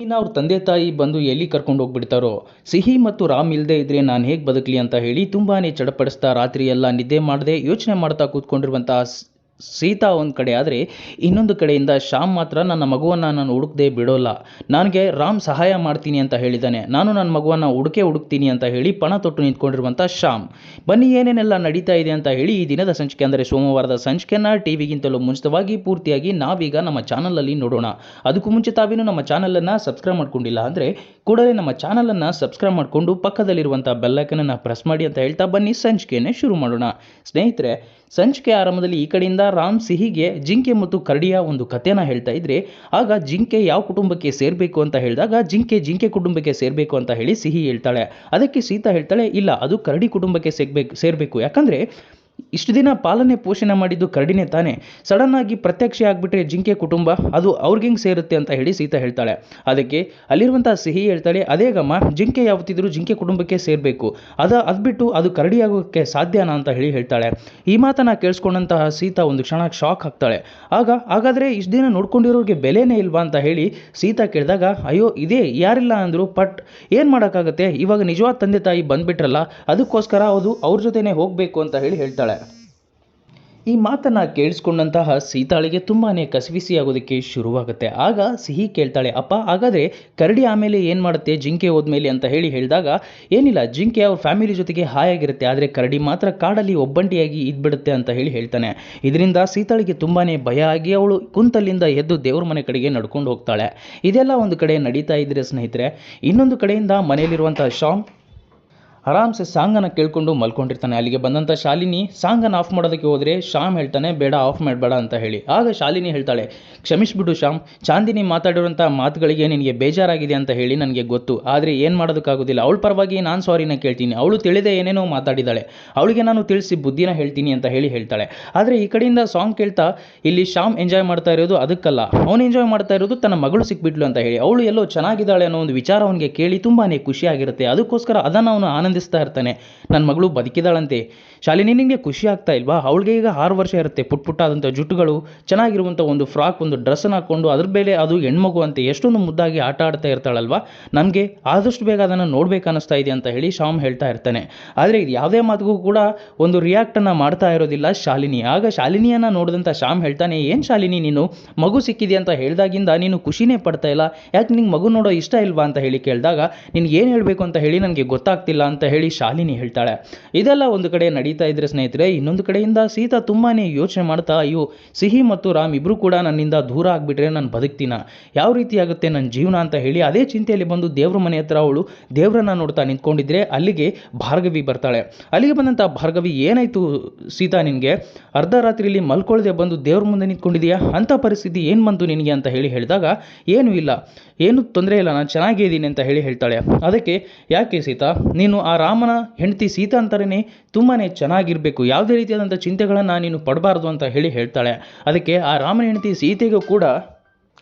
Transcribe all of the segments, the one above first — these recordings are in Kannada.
ಅವ್ರ ತಂದೆ ತಾಯಿ ಬಂದು ಎಲ್ಲಿ ಕರ್ಕೊಂಡು ಹೋಗ್ಬಿಡ್ತಾರೋ? ಸಿಹಿ ಮತ್ತು ರಾಮ್ ಇಲ್ಲದೆ ಇದ್ರೆ ನಾನು ಹೇಗೆ ಬದುಕಲಿ ಅಂತ ಹೇಳಿ ತುಂಬಾ ಚಡಪಡಿಸ್ತಾ ರಾತ್ರಿ ಎಲ್ಲ ನಿದ್ದೆ ಮಾಡದೆ ಯೋಚನೆ ಮಾಡ್ತಾ ಕೂತ್ಕೊಂಡಿರುವಂಥ ಸೀತಾ ಒಂದು ಕಡೆ ಆದರೆ ಇನ್ನೊಂದು ಕಡೆಯಿಂದ ಶ್ಯಾಮ್ ಮಾತ್ರ ನನ್ನ ಮಗುವನ್ನು ನಾನು ಹುಡುಕದೆ ಬಿಡೋಲ್ಲ. ನನಗೆ ರಾಮ್ ಸಹಾಯ ಮಾಡ್ತೀನಿ ಅಂತ ಹೇಳಿದ್ದಾನೆ ನಾನು ನನ್ನ ಮಗುವನ್ನು ಹುಡುಕೆ ಹುಡುಕ್ತೀನಿ ಅಂತ ಹೇಳಿ ಪಣ ತೊಟ್ಟು ನಿಂತ್ಕೊಂಡಿರುವಂಥ ಶ್ಯಾಮ್. ಬನ್ನಿ ಏನೇನೆಲ್ಲ ನಡೀತಾ ಇದೆ ಅಂತ ಹೇಳಿ ಈ ದಿನದ ಸಂಚಿಕೆ ಅಂದರೆ ಸೋಮವಾರದ ಸಂಚಿಕೆನ ಟಿವಿಗಿಂತಲೂ ಮುಂಚಿತವಾಗಿ ಪೂರ್ತಿಯಾಗಿ ನಾವೀಗ ನಮ್ಮ ಚಾನಲಲ್ಲಿ ನೋಡೋಣ. ಅದಕ್ಕೂ ಮುಂಚೆ ತಾವೇನು ನಮ್ಮ ಚಾನಲನ್ನು ಸಬ್ಸ್ಕ್ರೈಬ್ ಮಾಡ್ಕೊಂಡಿಲ್ಲ ಅಂದರೆ ಕೂಡಲೇ ನಮ್ಮ ಚಾನಲನ್ನು ಸಬ್ಸ್ಕ್ರೈಬ್ ಮಾಡಿಕೊಂಡು ಪಕ್ಕದಲ್ಲಿರುವಂಥ ಬೆಲ್ಲೈಕನನ್ನು ಪ್ರೆಸ್ ಮಾಡಿ ಅಂತ ಹೇಳ್ತಾ ಬನ್ನಿ. ಸಂಚಿಕೆಯನ್ನು ಶುರು ಮಾಡೋಣ. ಸ್ನೇಹಿತರೆ, ಸಂಚಿಕೆ ಆರಂಭದಲ್ಲಿ ಈ ಕಡೆಯಿಂದ ರಾಮ್ ಸಿಹಿಗೆ ಜಿಂಕೆ ಮತ್ತು ಕರಡಿಯ ಒಂದು ಕಥೆನ ಹೇಳ್ತಾ ಇದ್ರೆ, ಆಗ ಜಿಂಕೆ ಯಾವ ಕುಟುಂಬಕ್ಕೆ ಸೇರಬೇಕು ಅಂತ ಹೇಳಿದಾಗ, ಜಿಂಕೆ ಜಿಂಕೆ ಕುಟುಂಬಕ್ಕೆ ಸೇರಬೇಕು ಅಂತ ಹೇಳಿ ಸಿಹಿ ಹೇಳ್ತಾಳೆ. ಅದಕ್ಕೆ ಸೀತಾ ಹೇಳ್ತಾಳೆ, ಇಲ್ಲ, ಅದು ಕರಡಿ ಕುಟುಂಬಕ್ಕೆ ಸೇರ್ಬೇಕು, ಸೇರಬೇಕು. ಯಾಕಂದರೆ ಇಷ್ಟು ದಿನ ಪಾಲನೆ ಪೋಷಣೆ ಮಾಡಿದ್ದು ಕರಡಿನೇ ತಾನೇ. ಆಗಿ ಪ್ರತ್ಯಕ್ಷ ಆಗಿಬಿಟ್ರೆ ಜಿಂಕೆ ಕುಟುಂಬ, ಅದು ಅವ್ರಿಗೆ ಹೆಂಗೆ ಸೇರುತ್ತೆ ಅಂತ ಹೇಳಿ ಸೀತಾ ಹೇಳ್ತಾಳೆ. ಅದಕ್ಕೆ ಅಲ್ಲಿರುವಂಥ ಸಿಹಿ ಹೇಳ್ತಾಳೆ, ಅದೇ ಗಮ್ಮ ಜಿಂಕೆ ಯಾವತ್ತಿದ್ರೂ ಜಿಂಕೆ ಕುಟುಂಬಕ್ಕೆ ಸೇರಬೇಕು. ಅದ ಅದು ಬಿಟ್ಟು ಅದು ಕರಡಿಯಾಗೋಕ್ಕೆ ಸಾಧ್ಯನಾ ಅಂತ ಹೇಳಿ ಹೇಳ್ತಾಳೆ. ಈ ಮಾತನ್ನ ಕೇಳಿಸ್ಕೊಂಡಂತಹ ಸೀತಾ ಒಂದು ಕ್ಷಣ ಶಾಕ್ ಆಗ್ತಾಳೆ. ಆಗ, ಹಾಗಾದರೆ ಇಷ್ಟು ದಿನ ನೋಡ್ಕೊಂಡಿರೋರಿಗೆ ಬೆಲೆನೇ ಇಲ್ವಾ? ಅಂತ ಹೇಳಿ ಸೀತಾ ಕೇಳಿದಾಗ, ಅಯ್ಯೋ, ಇದೇ ಯಾರಿಲ್ಲ ಅಂದರು ಬಟ್ ಏನು ಮಾಡೋಕ್ಕಾಗತ್ತೆ? ಇವಾಗ ನಿಜವಾದ ತಂದೆ ತಾಯಿ ಬಂದುಬಿಟ್ರಲ್ಲ, ಅದಕ್ಕೋಸ್ಕರ ಅದು ಅವ್ರ ಜೊತೆನೇ ಹೋಗಬೇಕು ಅಂತ ಹೇಳಿ ಹೇಳ್ತಾಳೆ. ಈ ಮಾತನ್ನು ಕೇಳಿಸ್ಕೊಂಡಂತಹ ಸೀತಾಳಿಗೆ ತುಂಬಾ ಆಗೋದಕ್ಕೆ ಶುರುವಾಗುತ್ತೆ. ಆಗ ಸಿಹಿ ಕೇಳ್ತಾಳೆ, ಅಪ್ಪ, ಹಾಗಾದರೆ ಕರಡಿ ಆಮೇಲೆ ಏನು ಮಾಡುತ್ತೆ? ಜಿಂಕೆ ಹೋದ್ಮೇಲೆ? ಅಂತ ಹೇಳಿ ಹೇಳಿದಾಗ, ಏನಿಲ್ಲ, ಜಿಂಕೆ ಅವ್ರ ಫ್ಯಾಮಿಲಿ ಜೊತೆಗೆ ಹಾಯಾಗಿರುತ್ತೆ, ಆದರೆ ಕರಡಿ ಮಾತ್ರ ಕಾಡಲ್ಲಿ ಒಬ್ಬಂಟಿಯಾಗಿ ಇದ್ಬಿಡುತ್ತೆ ಅಂತ ಹೇಳಿ ಹೇಳ್ತಾನೆ. ಇದರಿಂದ ಸೀತಾಳಿಗೆ ತುಂಬಾ ಭಯ ಆಗಿ ಅವಳು ಕುಂತಲ್ಲಿಂದ ಎದ್ದು ದೇವ್ರ ಮನೆ ಕಡೆಗೆ ನಡ್ಕೊಂಡು ಹೋಗ್ತಾಳೆ. ಇದೆಲ್ಲ ಒಂದು ಕಡೆ ನಡೀತಾ ಇದ್ರೆ ಸ್ನೇಹಿತರೆ, ಇನ್ನೊಂದು ಕಡೆಯಿಂದ ಮನೆಯಲ್ಲಿರುವಂಥ ಶಾಮ್ ಆರಾಮ್ಸೆ ಸಾಂಗನ್ನು ಕೇಳ್ಕೊಂಡು ಮಲ್ಕೊಂಡಿರ್ತಾನೆ. ಅಲ್ಲಿಗೆ ಬಂದಂಥ ಶಾಲಿನಿ ಸಾಂಗನ್ನ ಆಫ್ ಮಾಡೋದಕ್ಕೆ ಹೋದರೆ, ಶ್ಯಾಮ್ ಹೇಳ್ತಾನೆ, ಬೇಡ ಆಫ್ ಮಾಡಬೇಡ ಅಂತ ಹೇಳಿ. ಆಗ ಶಾಲಿನಿ ಹೇಳ್ತಾಳೆ, ಕ್ಷಮಿಸ್ಬಿಡು ಶ್ಯಾಮ್, ಚಾಂದಿನಿ ಮಾತಾಡಿರುವಂಥ ಮಾತುಗಳಿಗೆ ನಿನಗೆ ಬೇಜಾರಾಗಿದೆ ಅಂತ ಹೇಳಿ ನನಗೆ ಗೊತ್ತು. ಆದರೆ ಏನು ಮಾಡೋದಕ್ಕಾಗೋದಿಲ್ಲ. ಅವಳ ಪರವಾಗಿ ನಾನು ಸಾರಿನ ಕೇಳ್ತೀನಿ. ಅವಳು ತಿಳಿದೇ ಏನೇನೋ ಮಾತಾಡಿದ್ದಾಳೆ ಅವಳಿಗೆ ನಾನು ತಿಳಿಸಿ ಬುದ್ಧಿನ ಹೇಳ್ತೀನಿ ಅಂತ ಹೇಳಿ ಹೇಳ್ತಾಳೆ. ಆದರೆ ಈ ಕಡೆಯಿಂದ ಸಾಂಗ್ ಕೇಳ್ತಾ, ಇಲ್ಲಿ ಶ್ಯಾಮ್ ಎಂಜಾಯ್ ಮಾಡ್ತಾ ಇರೋದು ಅದಕ್ಕಲ್ಲ. ಅವನು ಎಂಜಾಯ್ ಮಾಡ್ತಾ ಇರೋದು ತನ್ನ ಮಗಳು ಸಿಕ್ಬಿಟ್ಲು ಅಂತ ಹೇಳಿ. ಅವಳು ಎಲ್ಲೋ ಚೆನ್ನಾಗಿದ್ದಾಳೆ ಅನ್ನೋ ಒಂದು ವಿಚಾರ ಅವನಿಗೆ ಕೇಳಿ ತುಂಬಾ ಖುಷಿಯಾಗಿರುತ್ತೆ. ಅದಕ್ಕೋಸ್ಕರ ಅದನ್ನು ಅವನು ಆನಂದಿಸ್ತಾ ಇರ್ತಾನೆ. ನನ್ನ ಮಗಳು ಬದುಕಿದಾಳಂತೆ. ಶಾಲಿನಿ ನಿನಗೆ ಖುಷಿ ಆಗ್ತಾ ಇಲ್ವಾ? ಅವಳಿಗೆ ಈಗ ಆರು ವರ್ಷ ಇರುತ್ತೆ. ಪುಟ್ ಪುಟ್ಟಾದಂಥ ಜುಟ್ಟುಗಳು ಚೆನ್ನಾಗಿರುವಂಥ ಒಂದು ಫ್ರಾಕ್, ಒಂದು ಡ್ರೆಸ್ಸನ್ನು ಹಾಕ್ಕೊಂಡು ಅದ್ರ ಮೇಲೆ ಅದು ಹೆಣ್ಮಗು ಅಂತೆ. ಎಷ್ಟೊಂದು ಮುದ್ದಾಗಿ ಆಟ ಆಡ್ತಾ ಇರ್ತಾಳಲ್ವಾ? ನಮಗೆ ಆದಷ್ಟು ಬೇಗ ಅದನ್ನು ನೋಡಬೇಕನ್ನಿಸ್ತಾ ಇದೆ ಅಂತ ಹೇಳಿ ಶ್ಯಾಮ್ ಹೇಳ್ತಾ ಇರ್ತಾನೆ. ಆದರೆ ಇದು ಯಾವುದೇ ಮಾತುಗೂ ಕೂಡ ಒಂದು ರಿಯಾಕ್ಟನ್ನು ಮಾಡ್ತಾ ಇರೋದಿಲ್ಲ ಶಾಲಿನಿ. ಆಗ ಶಾಲಿನಿಯನ್ನು ನೋಡಿದಂಥ ಶ್ಯಾಮ್ ಹೇಳ್ತಾನೆ, ಏನು ಶಾಲಿನಿ ನೀನು? ಮಗು ಸಿಕ್ಕಿದೆ ಅಂತ ಹೇಳಿದಾಗಿಂದ ನೀನು ಖುಷಿನೇ ಪಡ್ತಾ ಇಲ್ಲ. ಯಾಕೆ ನಿಂಗೆ ಮಗು ನೋಡೋ ಇಷ್ಟ ಇಲ್ವಾ? ಅಂತ ಹೇಳಿ ಕೇಳಿದಾಗ, ನಿನ್ಗೆ ಏನು ಹೇಳಬೇಕು? ಅಂತ ಹೇಳಿ ನನಗೆ ಗೊತ್ತಾಗ್ತಿಲ್ಲ ಅಂತ ಹೇಳಿ ಶಾಲಿನಿ ಹೇಳ್ತಾಳೆ. ಇದೆಲ್ಲ ಒಂದು ಕಡೆ ನಡೀತಾ ಇದ್ರೆ ಸ್ನೇಹಿತರೆ, ಇನ್ನೊಂದು ಕಡೆಯಿಂದ ಸೀತಾ ತುಂಬಾ ಯೋಚನೆ ಮಾಡ್ತಾ, ಅಯ್ಯೋ, ಸಿಹಿ ಮತ್ತು ರಾಮ್ ಇಬ್ಬರು ಕೂಡ ನನ್ನಿಂದ ದೂರ ಆಗಿಬಿಟ್ರೆ ನಾನು ಬದುಕ್ತೀನ. ಯಾವ ರೀತಿ ಆಗುತ್ತೆ ನನ್ನ ಜೀವನ ಅಂತ ಹೇಳಿ ಅದೇ ಚಿಂತೆಯಲ್ಲಿ ಬಂದು ದೇವ್ರ ಮನೆ ಹತ್ರ ಅವಳು ದೇವ್ರನ್ನ ನೋಡ್ತಾ ನಿಂತ್ಕೊಂಡಿದ್ರೆ ಅಲ್ಲಿಗೆ ಭಾರ್ಗವಿ ಬರ್ತಾಳೆ. ಅಲ್ಲಿಗೆ ಬಂದಂಥ ಭಾರ್ಗವಿ, ಏನಾಯಿತು ಸೀತಾ ನಿನಗೆ? ಅರ್ಧ ರಾತ್ರಿಯಲ್ಲಿ ಮಲ್ಕೊಳ್ಳದೆ ಬಂದು ದೇವ್ರ ಮುಂದೆ ನಿಂತ್ಕೊಂಡಿದೆಯಾ? ಅಂಥ ಪರಿಸ್ಥಿತಿ ಏನು ಬಂತು ನಿನಗೆ ಅಂತ ಹೇಳಿ ಹೇಳಿದಾಗ, ಏನೂ ಇಲ್ಲ. ಏನು ತೊಂದರೆ ಇಲ್ಲ, ನಾನು ಚೆನ್ನಾಗಿದ್ದೀನಿ ಅಂತ ಹೇಳಿ ಹೇಳ್ತಾಳೆ. ಅದಕ್ಕೆ, ಯಾಕೆ ಸೀತಾ, ನೀನು ಆ ರಾಮನ ಹೆಂಡತಿ ಸೀತಾ ಅಂತಾರೇ ತುಂಬಾ ಚೆನ್ನಾಗಿರಬೇಕು. ಯಾವುದೇ ರೀತಿಯಾದಂಥ ಚಿಂತೆಗಳನ್ನು ನೀನು ಪಡಬಾರ್ದು ಅಂತ ಹೇಳಿ ಹೇಳ್ತಾಳೆ. ಅದಕ್ಕೆ ಆ ರಾಮನ ಹೆಂಡತಿ ಸೀತೆಗೂ ಕೂಡ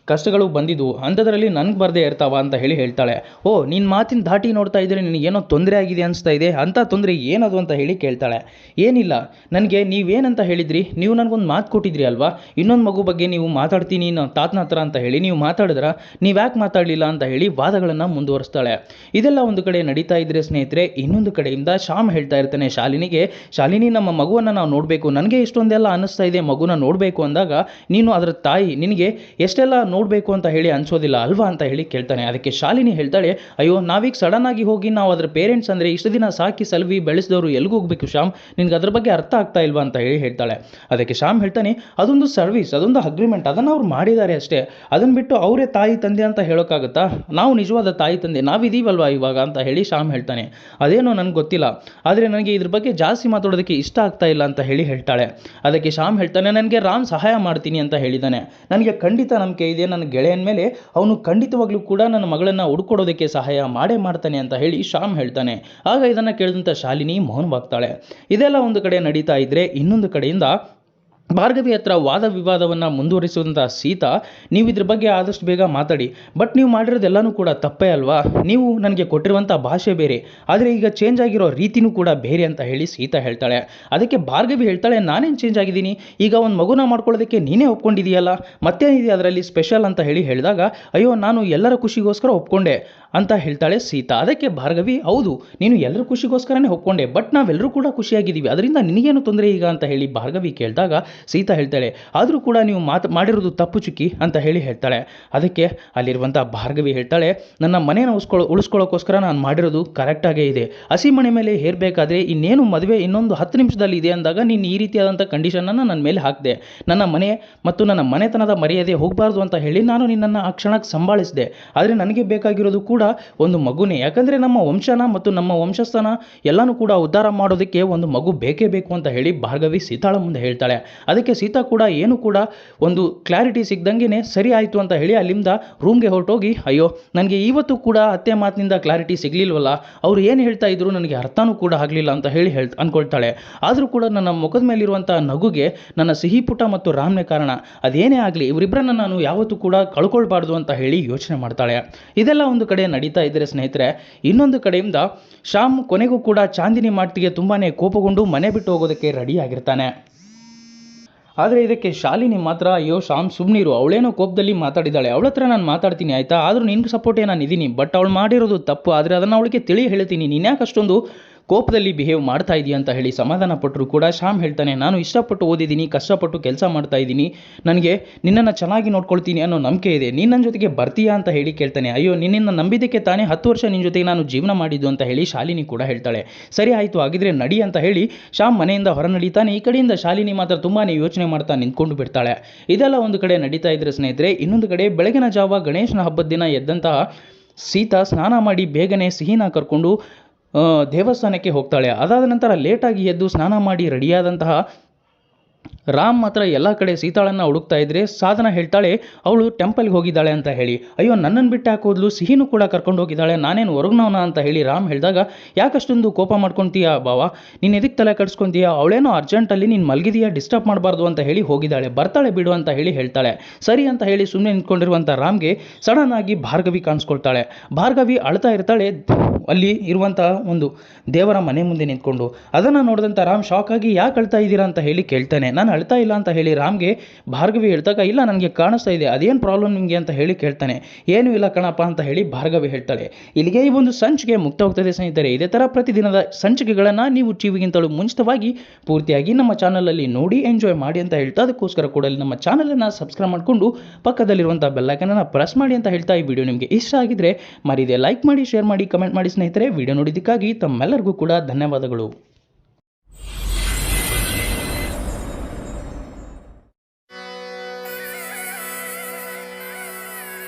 ಕಷ್ಟಗಳು ಬಂದಿದ್ವು. ಅಂಥದ್ರಲ್ಲಿ ನನಗೆ ಬರದೇ ಇರ್ತಾವ ಅಂತ ಹೇಳಿ ಹೇಳ್ತಾಳೆ. ಓ ನಿನ್ನ ಮಾತಿನ ಧಾಟಿ ನೋಡ್ತಾ ಇದ್ದರೆ ನಿನಗೇನೋ ತೊಂದರೆ ಆಗಿದೆ ಅನಿಸ್ತಾ ಇದೆ? ಅಂಥ ತೊಂದರೆ ಏನದು ಅಂತ ಹೇಳಿ ಕೇಳ್ತಾಳೆ. ಏನಿಲ್ಲ, ನನಗೆ ನೀವೇನಂತ ಹೇಳಿದ್ರಿ? ನೀವು ನನಗೊಂದು ಮಾತು ಕೊಟ್ಟಿದ್ರಿ ಅಲ್ವಾ? ಇನ್ನೊಂದು ಮಗು ಬಗ್ಗೆ ನೀವು ಮಾತಾಡ್ತೀನಿ ನಾನು ತಾತನ ಹತ್ರ ಅಂತ ಹೇಳಿ ನೀವು ಮಾತಾಡಿದ್ರ ನೀವು ಯಾಕೆ ಮಾತಾಡಲಿಲ್ಲ ಅಂತ ಹೇಳಿ ವಾದಗಳನ್ನು ಮುಂದುವರಿಸ್ತಾಳೆ. ಇದೆಲ್ಲ ಒಂದು ಕಡೆ ನಡೀತಾ ಇದ್ರೆ ಸ್ನೇಹಿತರೆ, ಇನ್ನೊಂದು ಕಡೆಯಿಂದ ಶ್ಯಾಮ್ ಹೇಳ್ತಾ ಇರ್ತಾನೆ ಶಾಲಿನಿಗೆ, ಶಾಲಿನಿ, ನಮ್ಮ ಮಗುವನ್ನು ನಾವು ನೋಡಬೇಕು. ನನಗೆ ಇಷ್ಟೊಂದೆಲ್ಲ ಅನ್ನಿಸ್ತಾ ಇದೆ, ಮಗುನ ನೋಡಬೇಕು ಅಂದಾಗ ನೀನು ಅದರ ತಾಯಿ. ನಿನಗೆ ಎಷ್ಟೆಲ್ಲ ನೋಡಬೇಕು ಅಂತ ಹೇಳಿ ಅನ್ಸೋದಿಲ್ಲ, ಅಲ್ವಾ ಅಂತ ಹೇಳಿ ಕೇಳ್ತಾನೆ. ಅದಕ್ಕೆ ಶಾಲಿನಿ ಹೇಳ್ತಾಳೆ, ಅಯ್ಯೋ, ನಾವೀಗ ಸಡನ್ ಆಗಿ ಹೋಗಿ ನಾವು ಅದರ ಪೇರೆಂಟ್ಸ್ ಅಂದರೆ ಇಷ್ಟು ದಿನ ಸಾಕಿ ಸಲ್ವಿ ಬೆಳೆಸಿದವರು ಎಲ್ಲಿಗೂ ಹೋಗಬೇಕು ಶ್ಯಾಮ್? ನಿನ್ಗೆ ಅದ್ರ ಬಗ್ಗೆ ಅರ್ಥ ಆಗ್ತಾ ಇಲ್ವಾ? ಅಂತ ಹೇಳಿ ಹೇಳ್ತಾಳೆ. ಅದಕ್ಕೆ ಶ್ಯಾಮ್ ಹೇಳ್ತಾನೆ, ಅದೊಂದು ಸರ್ವಿಸ್ ಅದೊಂದು ಅಗ್ರಿಮೆಂಟ್ ಅದನ್ನು ಅವ್ರು ಮಾಡಿದ್ದಾರೆ ಅಷ್ಟೇ. ಅದನ್ನು ಬಿಟ್ಟು ಅವರೇ ತಾಯಿ ತಂದೆ ಅಂತ ಹೇಳೋಕ್ಕಾಗುತ್ತಾ ನಾವು ನಿಜವಾದ ತಾಯಿ ತಂದೆ ನಾವಿದ್ದೀವಲ್ವಾ ಇವಾಗ? ಅಂತ ಹೇಳಿ ಶ್ಯಾಮ್ ಹೇಳ್ತಾನೆ. ಅದೇನೋ ನನಗೆ ಗೊತ್ತಿಲ್ಲ, ಆದರೆ ನನಗೆ ಇದ್ರ ಬಗ್ಗೆ ಜಾಸ್ತಿ ಮಾತಾಡೋದಕ್ಕೆ ಇಷ್ಟ ಆಗ್ತಾ ಇಲ್ಲ ಅಂತ ಹೇಳಿ ಹೇಳ್ತಾಳೆ. ಅದಕ್ಕೆ ಶ್ಯಾಮ್ ಹೇಳ್ತಾನೆ, ನನಗೆ ರಾಮ್ ಸಹಾಯ ಮಾಡ್ತೀನಿ ಅಂತ ಹೇಳಿದ್ದಾನೆ ನನಗೆ ಖಂಡಿತ ನಂಬಿಕೆ ಇದೆ ನನ್ನ ಗೆಳೆಯನ ಮೇಲೆ ಅವನು ಖಂಡಿತವಾಗ್ಲೂ ಕೂಡ ನನ್ನ ಮಗಳನ್ನು ಹುಡ್ಕೊಡೋದಕ್ಕೆ ಸಹಾಯ ಮಾಡೇ ಮಾಡ್ತಾನೆ ಅಂತ ಹೇಳಿ ಶ್ಯಾಮ್ ಹೇಳ್ತಾನೆ. ಆಗ ಇದನ್ನು ಕೇಳಿದಂಥ ಶಾಲಿನಿ ಮೌನವಾಗ್ತಾಳೆ. ಇದೆಲ್ಲ ಒಂದು ಕಡೆ ನಡೀತಾ ಇದ್ರೆ ಇನ್ನೊಂದು ಕಡೆಯಿಂದ ಭಾರ್ಗವಿ ಹತ್ರ ವಾದ ವಿವಾದವನ್ನು ಮುಂದುವರಿಸುವಂಥ ಸೀತಾ, ನೀವು ಇದ್ರ ಬಗ್ಗೆ ಆದಷ್ಟು ಬೇಗ ಮಾತಾಡಿ. ಬಟ್ ನೀವು ಮಾಡಿರೋದೆಲ್ಲನೂ ಕೂಡ ತಪ್ಪೇ ಅಲ್ವಾ? ನೀವು ನನಗೆ ಕೊಟ್ಟಿರುವಂಥ ಭಾಷೆ ಬೇರೆ. ಆದರೆ ಈಗ ಚೇಂಜ್ ಆಗಿರೋ ರೀತಿನೂ ಕೂಡ ಬೇರೆ ಅಂತ ಹೇಳಿ ಸೀತಾ ಹೇಳ್ತಾಳೆ. ಅದಕ್ಕೆ ಭಾರ್ಗವಿ ಹೇಳ್ತಾಳೆ, ನಾನೇನು ಚೇಂಜ್ ಆಗಿದ್ದೀನಿ? ಈಗ ಒಂದು ಮಗುನ ಮಾಡ್ಕೊಳ್ಳೋದಕ್ಕೆ ನೀನೇ ಒಪ್ಕೊಂಡಿದೆಯಲ್ಲ? ಮತ್ತೇನಿದೆ ಅದರಲ್ಲಿ ಸ್ಪೆಷಲ್ ಅಂತ ಹೇಳಿ ಹೇಳಿದಾಗ, ಅಯ್ಯೋ, ನಾನು ಎಲ್ಲರ ಖುಷಿಗೋಸ್ಕರ ಒಪ್ಕೊಂಡೆ ಅಂತ ಹೇಳ್ತಾಳೆ ಸೀತಾ. ಅದಕ್ಕೆ ಭಾರ್ಗವಿ, ಹೌದು, ನೀನು ಎಲ್ಲರ ಖುಷಿಗೋಸ್ಕರನೇ ಒಪ್ಕೊಂಡೆ, ಬಟ್ ನಾವೆಲ್ಲರೂ ಕೂಡ ಖುಷಿಯಾಗಿದ್ದೀವಿ. ಅದರಿಂದ ನಿನಗೇನು ತೊಂದರೆ ಈಗ? ಅಂತ ಹೇಳಿ ಭಾರ್ಗವಿ ಕೇಳಿದಾಗ ಸೀತಾ ಹೇಳ್ತಾಳೆ, ಆದರೂ ಕೂಡ ನೀವು ಮಾತು, ಮಾಡಿರೋದು ತಪ್ಪು ಚುಕ್ಕಿ, ಅಂತ ಹೇಳಿ ಹೇಳ್ತಾಳೆ. ಅದಕ್ಕೆ ಅಲ್ಲಿರುವಂಥ ಭಾರ್ಗವಿ ಹೇಳ್ತಾಳೆ, ನನ್ನ ಮನೇನ ಉಳಿಸ್ಕೊಳ್ಳೋ ಉಳಿಸ್ಕೊಳ್ಳೋಕ್ಕೋಸ್ಕರ ನಾನು ಮಾಡಿರೋದು ಕರೆಕ್ಟಾಗೇ ಇದೆ. ಹಸಿ ಮನೆ ಮೇಲೆ ಹೇರಬೇಕಾದ್ರೆ ಇನ್ನೇನು ಮದುವೆ ಇನ್ನೊಂದು ಹತ್ತು ನಿಮಿಷದಲ್ಲಿ ಇದೆ ಅಂದಾಗ ನೀನು ಈ ರೀತಿಯಾದಂಥ ಕಂಡೀಷನನ್ನು ನನ್ನ ಮೇಲೆ ಹಾಕಿದೆ. ನನ್ನ ಮನೆ ಮತ್ತು ನನ್ನ ಮನೆತನದ ಮರ್ಯಾದೆ ಹೋಗಬಾರ್ದು ಅಂತ ಹೇಳಿ ನಾನು ನಿನ್ನನ್ನು ಆ ಕ್ಷಣಕ್ಕೆ ಸಂಭಾಳಿಸಿದೆ. ಆದರೆ ನನಗೆ ಬೇಕಾಗಿರೋದು ಕೂಡ ಒಂದು ಮಗುನೇ. ಯಾಕಂದರೆ ನಮ್ಮ ವಂಶನ ಮತ್ತು ನಮ್ಮ ವಂಶಸ್ಥನ ಎಲ್ಲನೂ ಕೂಡ ಉದ್ಧಾರ ಮಾಡೋದಕ್ಕೆ ಒಂದು ಮಗು ಬೇಕೇ ಬೇಕು ಅಂತ ಹೇಳಿ ಭಾರ್ಗವಿ ಸೀತಾಳ ಮುಂದೆ ಹೇಳ್ತಾಳೆ. ಅದಕ್ಕೆ ಸೀತಾ ಕೂಡ ಏನು ಕೂಡ ಒಂದು ಕ್ಲಾರಿಟಿ ಸಿಗ್ದಂಗೆ ಸರಿ ಆಯಿತು ಅಂತ ಹೇಳಿ ಅಲ್ಲಿಂದ ರೂಮ್ಗೆ ಹೊರಟೋಗಿ, ಅಯ್ಯೋ, ನನಗೆ ಇವತ್ತು ಕೂಡ ಅತ್ತೆ ಮಾತಿನಿಂದ ಕ್ಲಾರಿಟಿ ಸಿಗಲಿಲ್ವಲ್ಲ? ಅವ್ರು ಏನು ಹೇಳ್ತಾ ಇದ್ರು ನನಗೆ ಅರ್ಥನೂ ಕೂಡ ಆಗಲಿಲ್ಲ ಅಂತ ಹೇಳಿ ಹೇಳ್ ಅಂದ್ಕೊಳ್ತಾಳೆ ಆದರೂ ಕೂಡ ನನ್ನ ಮುಖದ ಮೇಲಿರುವಂಥ ನಗುಗೆ ನನ್ನ ಸಿಹಿ ಪುಟ ಮತ್ತು ರಾಮ್ನೇ ಕಾರಣ. ಅದೇನೇ ಆಗಲಿ ಇವರಿಬ್ಬರನ್ನ ನಾನು ಯಾವತ್ತೂ ಕೂಡ ಕಳ್ಕೊಳ್ಬಾರ್ದು ಅಂತ ಹೇಳಿ ಯೋಚನೆ ಮಾಡ್ತಾಳೆ. ಇದೆಲ್ಲ ಒಂದು ಕಡೆ ನಡೀತಾ ಇದ್ದರೆ ಸ್ನೇಹಿತರೆ, ಇನ್ನೊಂದು ಕಡೆಯಿಂದ ಶ್ಯಾಮ್ ಕೊನೆಗೂ ಕೂಡ ಚಾಂದಿನಿ ಮಾತಿಗೆ ತುಂಬಾ ಕೋಪಗೊಂಡು ಮನೆ ಬಿಟ್ಟು ಹೋಗೋದಕ್ಕೆ ರೆಡಿ ಆಗಿರ್ತಾನೆ. ಆದರೆ ಇದಕ್ಕೆ ಶಾಲಿನಿ ಮಾತ್ರ, ಅಯ್ಯೋ ಶಾಮ್ ಸುಮ್ಮನಿರು ಅವಳೇನೋ ಕೋಪದಲ್ಲಿ ಮಾತಾಡಿದ್ದಾಳೆ ಅವಳ ಹತ್ರ ನಾನು ಮಾತಾಡ್ತೀನಿ, ಆಯಿತಾ? ಆದರೂ ನಿನ್ಗೆ ಸಪೋರ್ಟೇ ನಾನು ಇದ್ದೀನಿ ಬಟ್ ಅವಳು ಮಾಡಿರೋದು ತಪ್ಪು, ಆದರೆ ಅದನ್ನು ಅವಳಿಗೆ ತಿಳಿ ಹೇಳ್ತೀನಿ, ನೀನು ಯಾಕೆ ಅಷ್ಟೊಂದು ಕೋಪದಲ್ಲಿ ಬಿಹೇವ್ ಮಾಡ್ತಾ ಇದೀಯ ಅಂತ ಹೇಳಿ ಸಮಾಧಾನ ಪಟ್ಟರು ಕೂಡ, ಶ್ಯಾಮ್ ಹೇಳ್ತಾನೆ, ನಾನು ಇಷ್ಟಪಟ್ಟು ಓದಿದ್ದೀನಿ, ಕಷ್ಟಪಟ್ಟು ಕೆಲಸ ಮಾಡ್ತಾ ಇದ್ದೀನಿ ನನಗೆ ನಿನ್ನನ್ನು ಚೆನ್ನಾಗಿ ನೋಡ್ಕೊಳ್ತೀನಿ ಅನ್ನೋ ನಂಬಿಕೆ ಇದೆ. ನೀನು ನನ್ನ ಜೊತೆಗೆ ಬರ್ತೀಯಾ ಅಂತ ಹೇಳಿ ಕೇಳ್ತಾನೆ. ಅಯ್ಯೋ ನಿನ್ನನ್ನು ನಂಬಿದ್ದಕ್ಕೆ ತಾನೇ ಹತ್ತು ವರ್ಷ ನಿನ್ನ ಜೊತೆಗೆ ನಾನು ಜೀವನ ಮಾಡಿದ್ದು ಅಂತ ಹೇಳಿ ಶಾಲಿನಿ ಕೂಡ ಹೇಳ್ತಾಳೆ. ಸರಿ ಆಯಿತು ಆಗಿದ್ರೆ ನಡಿ ಅಂತ ಹೇಳಿ ಶ್ಯಾಮ್ ಮನೆಯಿಂದ ಹೊರ ನಡೀತಾನೆ ಈ ಕಡೆಯಿಂದ ಶಾಲಿನಿ ಮಾತ್ರ ತುಂಬಾ ಯೋಚನೆ ಮಾಡ್ತಾ ನಿಂತ್ಕೊಂಡು ಬಿಡ್ತಾಳೆ. ಇದೆಲ್ಲ ಒಂದು ಕಡೆ ನಡೀತಾ ಇದ್ರೆ ಸ್ನೇಹಿತರೆ, ಇನ್ನೊಂದು ಕಡೆ ಬೆಳಗಿನ ಜಾವ ಗಣೇಶನ ಹಬ್ಬದ ದಿನ ಎದ್ದಂತಹ ಸೀತಾ ಸ್ನಾನ ಮಾಡಿ ಬೇಗನೆ ಸಿಹಿನ ಕರ್ಕೊಂಡು ದೇವಸ್ಥಾನಕ್ಕೆ ಹೋಗ್ತಾಳೆ. ಅದಾದ ನಂತರ ಲೇಟಾಗಿ ಎದ್ದು ಸ್ನಾನ ಮಾಡಿ ರೆಡಿಯಾದಂತಹ ರಾಮ್ ಮಾತ್ರ ಎಲ್ಲ ಕಡೆ ಸೀತಾಳನ್ನು ಹುಡುಕ್ತಾ ಇದ್ರೆ ಸಾಧನ ಹೇಳ್ತಾಳೆ, ಅವಳು ಟೆಂಪಲ್ಗೆ ಹೋಗಿದ್ದಾಳೆ ಅಂತ ಹೇಳಿ. ಅಯ್ಯೋ ನನ್ನನ್ನು ಬಿಟ್ಟು ಯಾಕೆ ಸಿಹಿನೂ ಕೂಡ ಕರ್ಕೊಂಡು ಹೋಗಿದ್ದಾಳೆ. ನಾನೇನು ಹೊರಗ್ನವನ ಅಂತ ಹೇಳಿ ರಾಮ್ ಹೇಳಿದಾಗ, ಯಾಕಷ್ಟೊಂದು ಕೋಪ ಮಾಡ್ಕೊತೀಯಾ ಬಾವ? ನೀನು ಎದಕ್ಕೆ ತಲೆ ಕಡಿಸ್ಕೊತೀಯ? ಅವಳೇನೋ ಅರ್ಜೆಂಟಲ್ಲಿ ನೀನು ಮಲಗಿದೀಯಾ? ಡಿಸ್ಟರ್ಬ್ ಮಾಡಬಾರ್ದು ಅಂತ ಹೇಳಿ ಹೋಗಿದ್ದಾಳೆ. ಬರ್ತಾಳೆ ಬಿಡು ಅಂತ ಹೇಳಿ ಹೇಳ್ತಾಳೆ. ಸರಿ ಅಂತ ಹೇಳಿ ಸುಮ್ಮನೆ ನಿಂತ್ಕೊಂಡಿರುವಂಥ ರಾಮ್ಗೆ ಸಡನ್ ಆಗಿ ಭಾರ್ಗವಿ ಕಾಣಿಸ್ಕೊಳ್ತಾಳೆ. ಭಾರ್ಗವಿ ಅಳ್ತಾ ಇರ್ತಾಳೆ, ಅಲ್ಲಿ ಇರುವಂಥ ಒಂದು ದೇವರ ಮನೆ ಮುಂದೆ ನಿಂತ್ಕೊಂಡು. ಅದನ್ನು ನೋಡಿದಂಥ ರಾಮ್ ಶಾಕ್ ಆಗಿ, ಯಾಕೆ ಅಳ್ತಾ ಇದ್ದೀರಾ? ಅಂತ ಹೇಳಿ ಕೇಳ್ತಾನೆ. ನಾನು ಅಳ್ತಾ ಇಲ್ಲ ಅಂತ ಹೇಳಿ ರಾಮ್ಗೆ ಭಾರ್ಗವಿ ಹೇಳ್ತಾಗ ಇಲ್ಲ, ನನಗೆ ಕಾಣಿಸ್ತಾ ಇದೆ. ಅದೇನು ಪ್ರಾಬ್ಲಮ್ ನಿಮಗೆ ಅಂತ ಹೇಳಿ ಕೇಳ್ತಾನೆ. ಏನೂ ಇಲ್ಲ ಕಣಪ್ಪ ಅಂತ ಹೇಳಿ ಭಾರ್ಗವಿ ಹೇಳ್ತಾಳೆ. ಇಲ್ಲಿಗೆ ಈ ಒಂದು ಸಂಚಿಕೆ ಮುಕ್ತ ಹೋಗ್ತದೆ ಸ್ನೇಹಿತರೆ. ಇದೇ ಥರ ಪ್ರತಿದಿನದ ಸಂಚಿಕೆಗಳನ್ನು ನೀವು ಟಿವಿಗಿಂತಲೂ ಮುಂಚಿತವಾಗಿ ಪೂರ್ತಿಯಾಗಿ ನಮ್ಮ ಚಾನಲಲ್ಲಿ ನೋಡಿ ಎಂಜಾಯ್ ಮಾಡಿ ಅಂತ ಹೇಳ್ತಾ, ಅದಕ್ಕೋಸ್ಕರ ಕೂಡ ನಮ್ಮ ಚಾನಲನ್ನು ಸಬ್ಸ್ಕ್ರೈಬ್ ಮಾಡಿಕೊಂಡು ಪಕ್ಕದಲ್ಲಿರುವಂಥ ಬೆಲ್ಲೈಕನನ್ನು ಪ್ರೆಸ್ ಮಾಡಿ ಅಂತ ಹೇಳ್ತಾ ಈ ವಿಡಿಯೋ ನಿಮಗೆ ಇಷ್ಟ ಆಗಿದ್ರೆ ಮರಿದೆ ಲೈಕ್ ಮಾಡಿ ಶೇರ್ ಮಾಡಿ ಕಮೆಂಟ್ ಮಾಡಿ ಸ್ನೇಹಿತರೆ. ವಿಡಿಯೋ ನೋಡಿದ್ದಕ್ಕಾಗಿ ತಮ್ಮೆಲ್ಲರಿಗೂ ಕೂಡ ಧನ್ಯವಾದಗಳು.